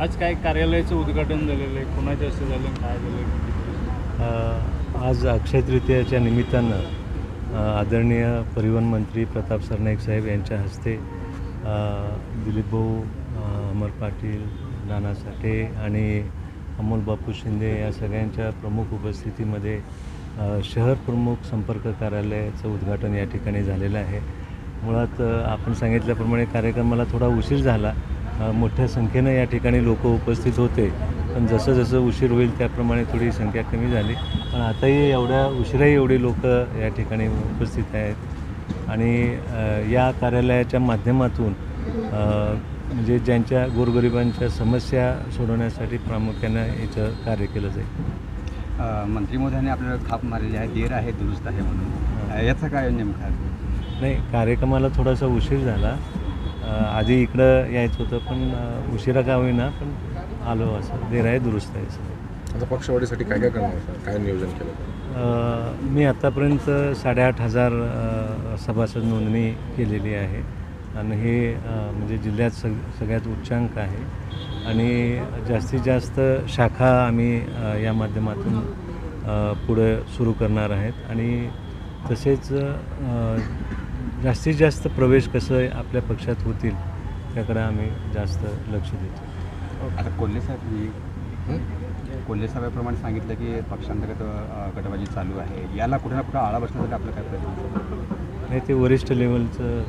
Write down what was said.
आज काय कार्यालयाचं उद्घाटन झालेलं आहे? कोणाच्या हस्ते झालं काय झालं? आज अक्षय तृतीयाच्या निमित्तानं आदरणीय परिवहन मंत्री प्रताप सरनाईक साहेब यांच्या हस्ते दिलीप भाऊ अमर पाटील नाना साठे आणि अमोल बापू शिंदे या सगळ्यांच्या प्रमुख उपस्थितीमध्ये शहर प्रमुख संपर्क कार्यालयाचं उद्घाटन या ठिकाणी झालेलं आहे. मुळात आपण सांगितल्याप्रमाणे कार्यक्रमाला थोडा उशीर झाला. मोठ्या संख्येनं या ठिकाणी लोक उपस्थित होते. पण जसं जसं उशीर होईल त्याप्रमाणे थोडी संख्या कमी झाली. पण आताही एवढ्या उशिराही एवढी लोक या ठिकाणी उपस्थित आहेत. आणि या कार्यालयाच्या माध्यमातून म्हणजे ज्यांच्या गोरगरिबांच्या समस्या सोडवण्यासाठी प्रामुख्यानं याचं कार्य केलं जाईल. मंत्री महोदयांनी आपल्याला थाप मारलेली आहे. देर आहे दुरुस्त आहे म्हणून. याचं काय नेमकं? नाही कार्यक्रमाला थोडासा उशीर झाला. आधी इकडं यायचं होतं पण उशिरा का होईना पण आलो असं. देर आहे दुरुस्त आहे सगळं. आता पक्षवाढीसाठी काय काय करणार? सर काय नियोजन केलं? मी आत्तापर्यंत साडेआठ हजार सभासद नोंदणी केलेली आहे. आणि हे म्हणजे जिल्ह्यात सग सगळ्यात उच्चांक आहे. आणि जास्तीत जास्त शाखा आम्ही या माध्यमातून पुढं सुरू करणार आहेत. आणि तसेच जास्तीत जास्त प्रवेश कसं आपल्या पक्षात होतील त्याकडे आम्ही जास्त लक्ष देतो. आता कोल्हे साहेब कोल्हे साहेबांप्रमाणे सांगितलं की पक्षांतर्गत गटबाजी चालू आहे. याला कुठे ना कुठे आळा बसण्यासाठी आपलं काय प्रयत्न नाही ते वरिष्ठ लेवलचं